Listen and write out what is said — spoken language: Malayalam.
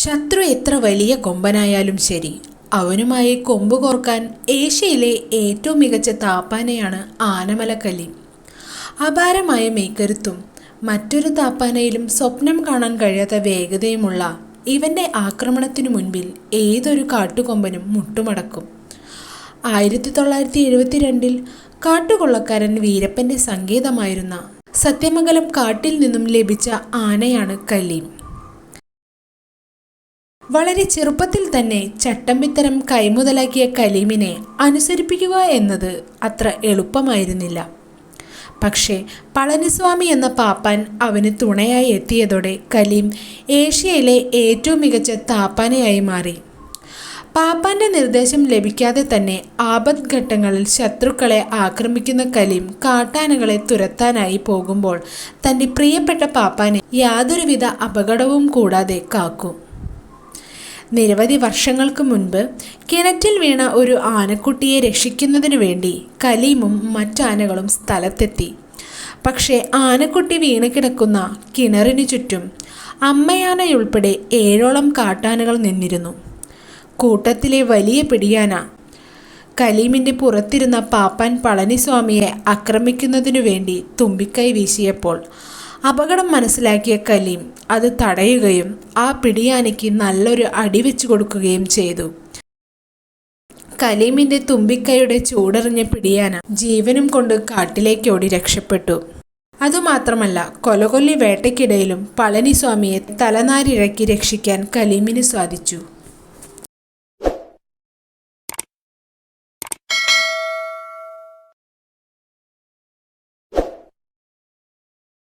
ശത്രു എത്ര വലിയ കൊമ്പനായാലും ശരി. അവനുമായി കൊമ്പ് കോർക്കാൻ ഏഷ്യയിലെ ഏറ്റവും മികച്ച താപ്പാനയാണ് ആനമലക്കല്ലി. അപാരമായ മേക്കരുത്തും മറ്റൊരു താപ്പാനയിലും സ്വപ്നം കാണാൻ കഴിയാത്ത വേഗതയുമുള്ള ഇവന്റെ ആക്രമണത്തിനു മുൻപിൽ ഏതൊരു കാട്ടുകൊമ്പനും മുട്ടുമടക്കും. ആയിരത്തി തൊള്ളായിരത്തി എഴുപത്തിരണ്ടിൽ കാട്ടുകൊള്ളക്കാരൻ വീരപ്പന്റെ സങ്കേതമായിരുന്ന സത്യമംഗലം കാട്ടിൽ നിന്നും ലഭിച്ച ആനയാണ് കലീം വളരെ ചെറുപ്പത്തിൽ തന്നെ ചട്ടമ്പിത്തരം കൈമുതലാക്കിയ കലീമിനെ അനുസരിപ്പിക്കുക എന്നത് അത്ര എളുപ്പമായിരുന്നില്ല. പക്ഷേ പളനിസ്വാമി എന്ന പാപ്പാൻ അവന് തുണയായി എത്തിയതോടെ കലീം ഏഷ്യയിലെ ഏറ്റവും മികച്ച താപ്പാനയായി മാറി. പാപ്പാന്റെ നിർദ്ദേശം ലഭിക്കാതെ തന്നെ ആപത് ഘട്ടങ്ങളിൽ ശത്രുക്കളെ ആക്രമിക്കുന്ന കലീം കാട്ടാനകളെ തുരത്താനായി പോകുമ്പോൾ തന്റെ പ്രിയപ്പെട്ട പാപ്പാനെ യാതൊരുവിധ അപകടവും കൂടാതെ കാക്കും. നിരവധി വർഷങ്ങൾക്ക് മുൻപ് കിണറ്റിൽ വീണ ഒരു ആനക്കുട്ടിയെ രക്ഷിക്കുന്നതിനു വേണ്ടി കലീമും മറ്റാനകളും സ്ഥലത്തെത്തി. പക്ഷേ ആനക്കുട്ടി വീണ് കിടക്കുന്ന കിണറിനു ചുറ്റും അമ്മയാനയുൾപ്പെടെ ഏഴോളം കാട്ടാനകൾ നിന്നിരുന്നു. കൂട്ടത്തിലെ വലിയ പിടിയാന കലീമിന്റെ പുറത്തിരുന്ന പാപ്പാൻ പളനിസ്വാമിയെ ആക്രമിക്കുന്നതിനു വേണ്ടി തുമ്പിക്കൈ വീശിയപ്പോൾ അപകടം മനസ്സിലാക്കിയ കലീം അത് തടയുകയും ആ പിടിയാനയ്ക്ക് നല്ലൊരു അടി വെച്ചു കൊടുക്കുകയും ചെയ്തു. കലീമിന്റെ തുമ്പിക്കൈയുടെ ചൂടറിഞ്ഞ പിടിയാന ജീവനും കൊണ്ട് കാട്ടിലേക്ക് ഓടി രക്ഷപ്പെട്ടു. അതുമാത്രമല്ല കൊലകൊല്ലി വേട്ടയ്ക്കിടയിലും പളനിസ്വാമിയെ തലനാരിഴക്കി രക്ഷിക്കാൻ കലീമിന് സാധിച്ചു.